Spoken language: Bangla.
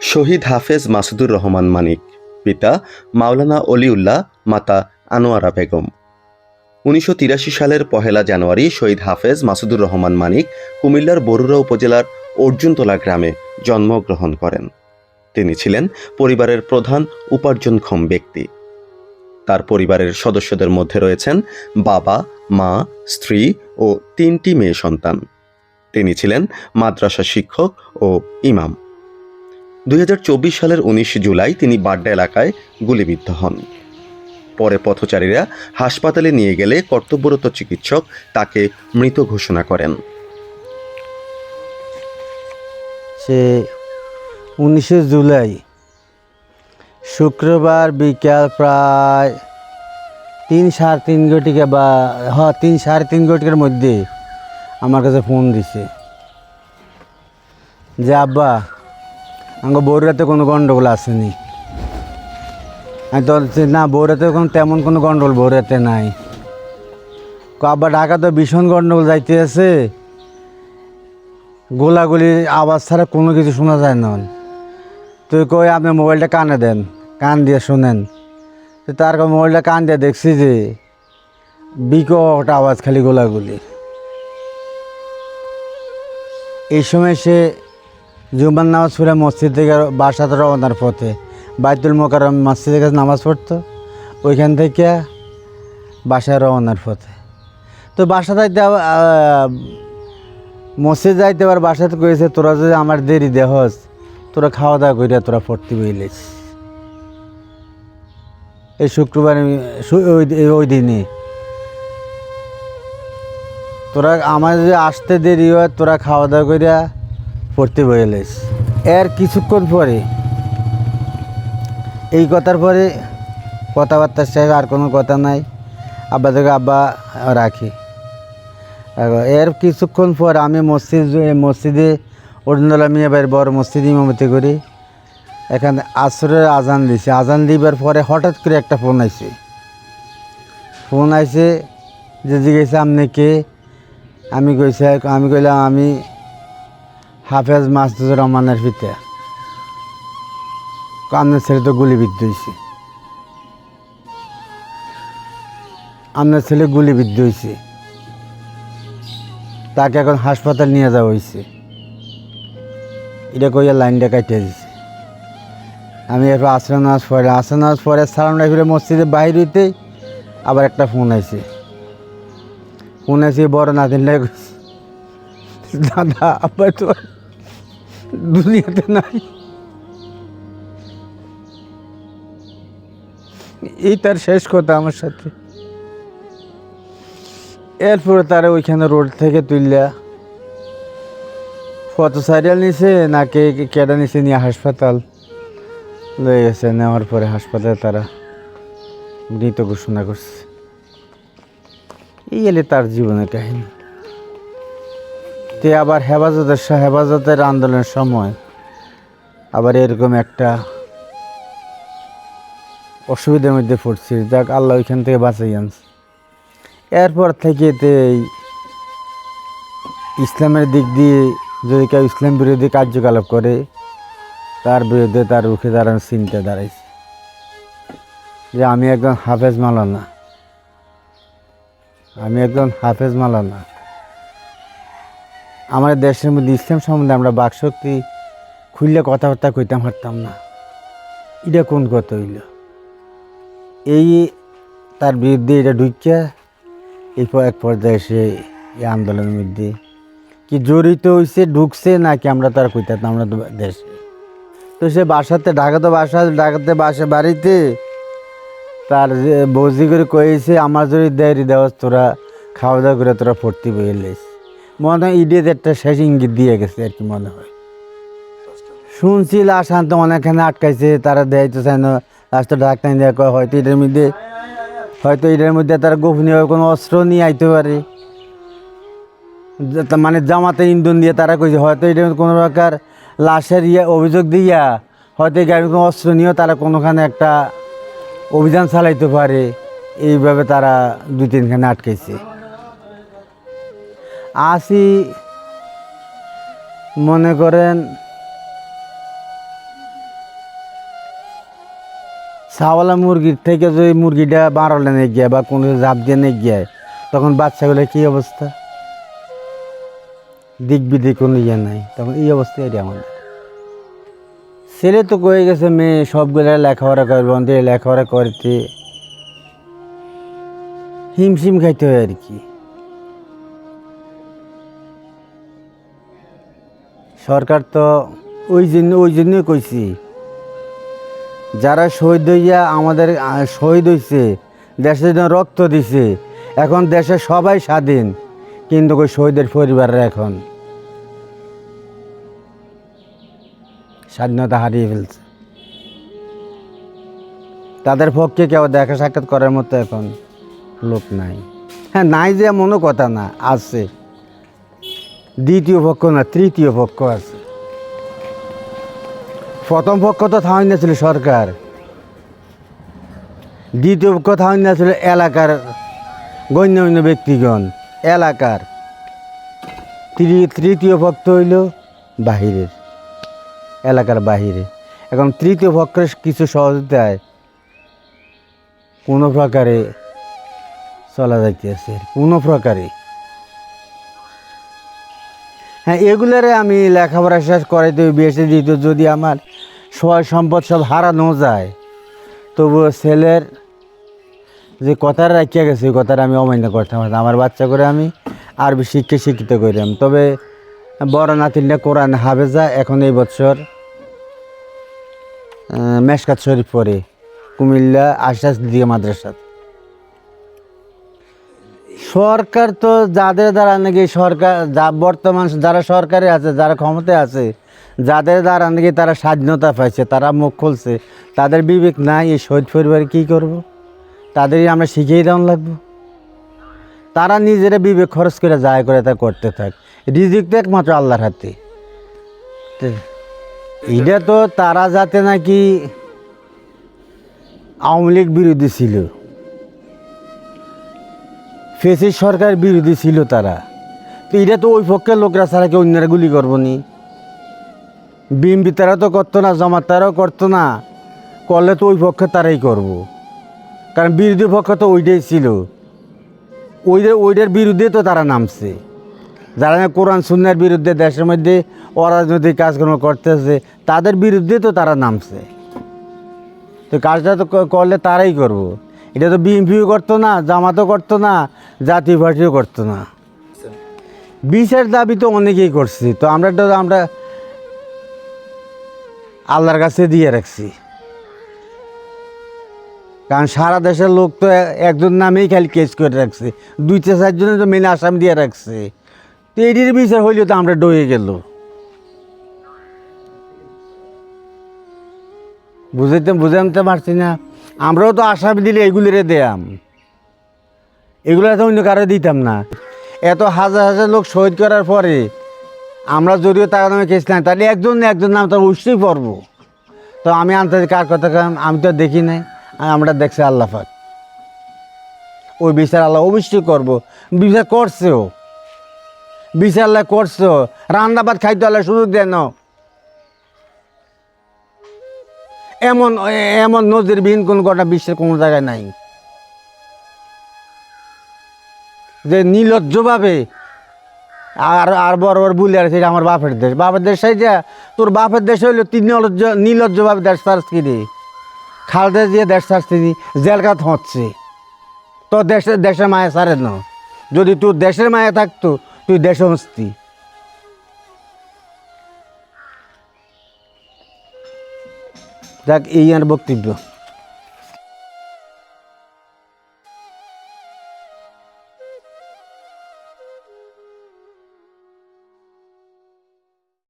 শহীদ হাফেজ মাসুদুর রহমান মানিক, পিতা মাওলানা অলিউল্লাহ, মাতা আনোয়ারা বেগম। উনিশশো তিরাশি সালের পহেলা জানুয়ারি শহীদ হাফেজ মাসুদুর রহমান মানিক কুমিল্লার বরুড়া উপজেলার অর্জুনতলা গ্রামে জন্মগ্রহণ করেন। তিনি ছিলেন পরিবারের প্রধান উপার্জনক্ষম ব্যক্তি। তার পরিবারের সদস্যদের মধ্যে রয়েছেন বাবা, মা, স্ত্রী ও তিনটি মেয়ে সন্তান। তিনি ছিলেন মাদ্রাসা শিক্ষক ও ইমাম। দুই হাজার চব্বিশ সালের উনিশ জুলাই তিনি বাড্ডা এলাকায় গুলিবিদ্ধ হন। পরে পথচারীরা হাসপাতালে নিয়ে গেলে কর্তব্যরত চিকিৎসক তাকে মৃত ঘোষণা করেন। সে উনিশে জুলাই শুক্রবার বিকাল প্রায় তিন সাড়ে তিন ঘটিকা বা হ তিন সাড়ে তিন ঘটিকার মধ্যে আমার কাছে ফোন দিছে যে, আব্বা আমার বৌরাতে কোনো গন্ডগোল আসেনি। আমি তো না বৌরাতে কোনো তেমন কোনো গন্ডগোল বৌরাতে নাই। কো, আব্বা ঢাকা তো ভীষণ গন্ডগোল যাইতে আছে। গোলাগুলির আওয়াজ ছাড়া কোনো কিছু শোনা যায় না। তুই কই আপনি মোবাইলটা কানে দেন কান দিয়ে শোনেন। তো তার মোবাইলটা কান দিয়ে দেখছি যে বিকট আওয়াজ খালি গোলাগুলি। এই সময় সে জুম্মার নামাজ পড়ে মসজিদ থেকে বাসাতে রওনার পথে। বাইতুল মোকারম মসজিদের কাছে নামাজ পড়তো। ওইখান থেকে বাসায় রওনার পথে। তো বাসা যাইতে মসজিদ যাইতে আবার বাসাতে কয়েছে তোরা যদি আমার দেরি দেহস তোরা খাওয়া দাওয়া করিয়া তোরা পড়তে বইলিস এই শুক্রবার ওই ওই দিনই। তোরা, আমার যদি আসতে দেরি হয়, তোরা খাওয়া দাওয়া করিয়া পড়তে বইলিস এর কিছুক্ষণ পরে, এই কথার পরে কথাবার্তা শেষ, আর কোনো কথা নাই। আব্বা থেকে আব্বা রাখি। এর কিছুক্ষণ পর আমি মসজিদ মসজিদে অরুণদলা মিয়া ভাইয়ের বড় মসজিদ ইমামতি করি। এখানে আসরের আজান দিছে। আজান দিবার পরে হঠাৎ করে একটা ফোন আইছে। ফোন আইছে যে জিজ্ঞেস আপনি কে? আমি কইছে, আমি কইলাম, আমি হাফেজ মাসুদুর রহমানের পিতা আপনার ছেলে তো গুলিবিদ্ধ হয়েছে আপনার ছেলে গুলিবিদ্ধ হয়েছে তাকে এখন হাসপাতাল নিয়ে যাওয়া হয়েছে এটা কইয়া লাইনটা কাটিয়ে দিছে। আমি এরপর আসরা নামাজ পড়ে আসরা নামাজ পরে সালাম রাখলে মসজিদে বাইর হইতেই আবার একটা ফোন আছে ফোন আছে বড় নাতিন লাগে দাদা আবার তো দুনিয়াতে নাই। এই তার শেষ কথা আমার সাথে। এরপরে তারা ওইখানে রোড থেকে তুললা কত সাইডাল নিছে না কে কেডা নিছে নিয়ে হাসপাতাল লয়ে গেছে, নেওয়ার পরে হাসপাতালে তারা মৃত ঘোষণা করছে। এই এলে তার জীবনের কাহিনী। তে আবার হেফাজতের হেফাজতের আন্দোলনের সময় আবার এরকম একটা অসুবিধার মধ্যে পড়ছি। যাক, আল্লাহ ওইখান থেকে বাঁচাই আনছে। এরপর থেকে তে ইসলামের দিক দিয়ে যদি কেউ ইসলাম বিরোধী কার্যকলাপ করে, তার বিরুদ্ধে তার রুখে দাঁড়ানোর চিন্তা দাঁড়াইছে। যে আমি একজন হাফেজ মালানা আমি একজন হাফেজ মালানা আমার দেশের মধ্যে ইসলাম সম্বন্ধে আমরা বাকশক্তি খুললে কথাবার্তা কইতাম পারতাম না। এটা কোন কথা হইল? এই তার বিরুদ্ধে এটা ঢুকিয়া এই এক পর্যায়ে সে এই আন্দোলনের মধ্যে। কি জড়িত হয়েছে ঢুকছে নাকি আমরা তার কইতাম আমরা তো দেশে। তো সে বাসাতে, ঢাকাতে বাসা ঢাকাতে বাসা, বাড়িতে তার বৌজি করে কয়েছে আমার যদি দেরি দেওয়া তোরা খাওয়া দাওয়া করে তোরা পড়তে বইলিস মনে হয় ইডিয়ে একটা শেষ ইঙ্গিত দিয়ে গেছে আর কি মনে হয়। শুনছি লাশ আনতে অনেকখানে আটকাইছে, তারা দেয় তো চায় না লাস্টে ডাক্তার দেওয়া কয় হয়তো এটার মধ্যে, হয়তো এটার মধ্যে তারা গোপনীয় কোনো অস্ত্র নিয়ে আইতে পারে। মানে জামাতে ইন্ধন দিয়ে তারা কইছে, হয়তো এটা কোনো প্রকার লাশের ইয়ে অভিযোগ দিয়া, হয়তো গাড়ির কোনো অস্ত্র নিয়েও তারা কোনোখানে একটা অভিযান চালাইতে পারে। এইভাবে তারা দুই তিনখানে আটকাইছে। আসি। মনে করেন ছাওয়ালা মুরগির থেকে যদি মুরগিটা বাড়ালে নিয়ে গিয়ে বা কোনো জাপ দিয়ে নিয়ে গিয়ে, তখন বাচ্চাগুলো কী অবস্থা? দিক বিদিক কোনো ইয়ে নাই, তখন এই অবস্থা এটি আমাদের। ছেলে তো কয়ে গেছে, মেয়ে, সবগুলো লেখাপড়া করব আমাদের লেখাপড়া করতে। হিমশিম খাইতে হয় আর কি। সরকার তো ওই জন্য ওই জন্যই কইছি। যারা শহীদ হইয়া আমাদের শহীদ হইছে, দেশের জন্য রক্ত দিছে, এখন দেশে সবাই স্বাধীন, কিন্তু ওই শহীদের পরিবাররা এখন স্বাধীনতা হারিয়ে ফেলছে। তাদের পক্ষে কেউ দেখা সাক্ষাৎ করার মতো এখন লোক নাই। হ্যাঁ নাই যে এমনও কথা না, আছে। দ্বিতীয় পক্ষ না, তৃতীয় পক্ষ আছে। প্রথম পক্ষ তো থামাই ছিল সরকার। দ্বিতীয় পক্ষ থামাই ছিল এলাকার গণ্যমান্য ব্যক্তিগণ, এলাকার। তৃতীয় পক্ষ হইল বাহিরের, এলাকার বাহিরে। এখন তৃতীয় পক্ষের কিছু সহযোগিতায় কোনো প্রকারে চলা যাইতেছে, কোনো প্রকারে হ্যাঁ এগুলারে আমি লেখাপড়া শেষ করাইতে বেশি দিত যদি আমার সয় সম্পদ সব হারানো যায়, তবুও ছেলের যে কথাটা রাখিয়া গেছে, ওই কথাটা আমি অমান্য করতাম। আমার বাচ্চা করে আমি আরবি শিক্ষা শিক্ষিত করিলাম। তবে বড় নাতিনটা কোরআন হাফেজা, এখন এই বছর মেশকাত শরীফ পরে কুমিল্লা আশাস দিয়ে মাদ্রাসা সরকার তো যাদের দ্বারা নাকি সরকার, যা বর্তমান যারা সরকারে আছে, যারা ক্ষমতায় আছে, যাদের দ্বারা নাকি তারা স্বাধীনতা পাইছে, তারা মুখ খুলছে, তাদের বিবেক নাই এই শহীদ পরিবারে কী করব? তাদেরই আমরা শিখিয়ে দেওয়ান লাগবো। তারা নিজেরা বিবেক খরচ করে যায় করে তা করতে থাক। রিজিক তো একমাত্র আল্লাহর হাতে। এটা তো তারা যাতে নাকি আওয়ামী লীগ বিরোধী ছিল। ফেসিস সরকার বিরোধী ছিল তারা। তো এটা তো ওই পক্ষের লোকরা ছাড়া কেউ অন্যরা গুলি করব নি। বিএমপি তারা তো করতো না, জমাত তারাও করতো না। করলে তো ওই পক্ষে তারাই করব। কারণ বিরোধী পক্ষ তো ওইটাই ছিল। ওইদের, ওইটার বিরুদ্ধে তো তারা নামছে। যারা কোরআন, সুন্নার বিরুদ্ধে দেশের মধ্যে অরাজনৈতিক কাজকর্ম করতেছে, তাদের বিরুদ্ধে তো তারা নামছে। তো কাজটা তো করলে তারাই করব। এটা তো বিএনপিও করতো না, জামাতও করতো না, জাতীয় পার্টিও করতো না। বিচার দাবি তো অনেকেই করছি, তো আমরা তো আমরা আল্লাহর কাছে দিয়ে রাখছি। কারণ সারা দেশের লোক তো একজন নামেই খালি কেস করে রাখছে দুইটা চারজনে তো মেনে আসাম দিয়ে রাখছে। তো এটির বিচার হইলেও তো আমরা ডয়ে গেল। বুঝাইতে বুঝাতে পারছি না। আমরাও তো আসামি দিলে এগুলিরে দেয়াম। এগুলো তো অন্য কারও দিতাম না। এত হাজার হাজার লোক শহীদ করার পরে আমরা যদিও তার নামে নাই, তাহলে একজন না একজন নাম তো অবশ্যই পড়ব। তো আমি আনতে কার কথা কারণ আমি তো দেখি নাই আমরা দেখছি আল্লাহ পাক। ওই বিচার আল্লাহ অবশ্যই করব। বিচার করছেও। বিচার আল্লাহ করছেও। রান্না ভাত খাইতে আল্লাহ সুযোগ দেন এমন এমন নজিরবিহীন কোন ঘটনা বিশ্বের কোনো জায়গায় নাই। যে নির্লজ্জভাবে আর আর বড় বড় বলি আর আমার বাপের দেশ। বাপের দেশ সেই যে, তোর বাপের দেশ হইল তুই নির্লজ্জ নির্লজ্জভাবে দেশ ছাড়ছি রে খালদে দিয়ে দেশ ছাড়ছি জেলকাত হচ্ছে। তোর দেশের দেশের মায়া ছাড়ে না। যদি তোর দেশের মায়া থাকতো, তুই দেশে হস্তি যাক এই আর বক্তব্য।